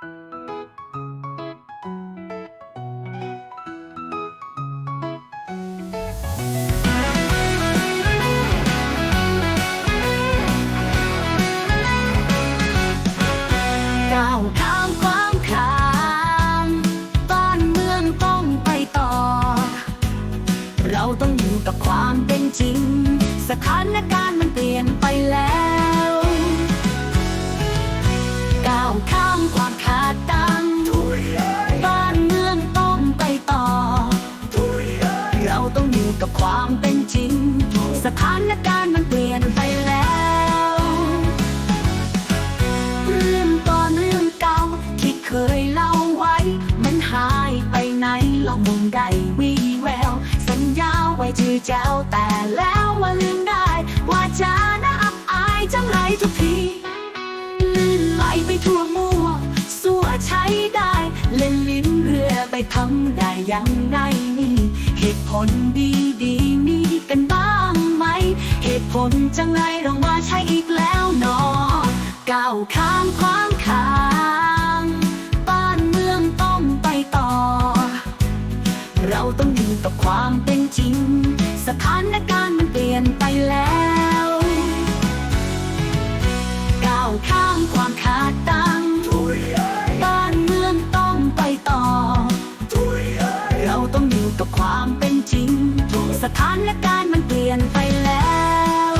เมืองต้องไปต่อเราต้องอยู่กับความเป็นจริง สถานการณ์มันเปลี่ยนไปแล้ว ความเป็นจริง สถานการณ์มันเปลี่ยนไปแล้ว เรื่องตอนเรื่องเก่าที่เคยเล่าไว้ มันหายไปไหนเรามองได้วีแวว สัญญาไว้จือแจ้วแต่แล้วว่าลืมได้ ว่าจานะอับอายจังไรทุกทีลื่นไหลไปทั่วมั่วสัวใช้ได้ เล่นลิ้นเรือไปทำได้ยังไงนี่ ตุผลดีดีมีกันบ้างไหม เหตุผลจังไรเรามาใช้อีกแล้วนอก้าวข้ามความขางบ้านเมืองต้องไปต่อ เราต้องอยู่กับความเป็นจริง สถานการณ์มันเปลี่ยนไปแล้ว ถานการณ์มันเปลี่ยนไปแล้ว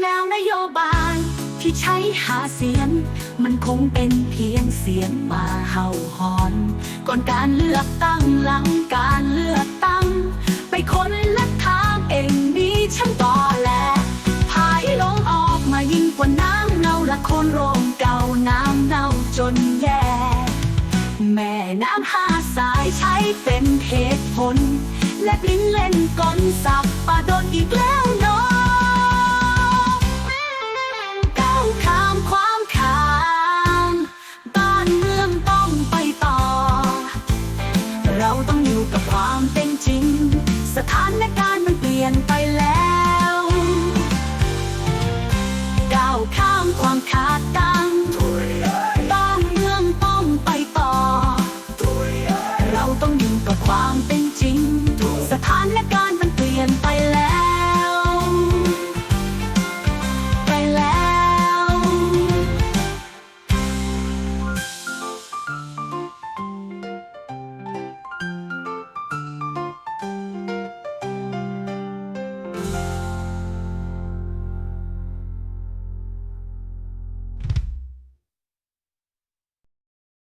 แนวนโยบายที่ใช้หาเสียง มันคงเป็นเพียงเสียงมาเห่าหอน ก่อนการเลือกตั้งหลังการเลือกตั้ง ไปค้นและทางเองนี้ฉันต่อแลพายลงออกมายิ่งกว่าน้ำเน่าและคนโรงเก่าน้ำเน่าจนแย่ แม่น้ำห้าสายใช้เป็นเหตุผล และปลิ้นเล่นก้นสับปะดนอีกแล้วเนาะก้าวข้ามบ้านเมืองต้องไปต่อ เราต้องอยู่กับความเป็นจริง ถานการณ์มันเปลี่ยนไปแล้วก้าวข้ามความขาดตั้งบ้านเมืองต้องไปต่อ เราต้องอยู่กับความเป็นจริง สถานการณ์มันเปลี่ยนไปแล้ว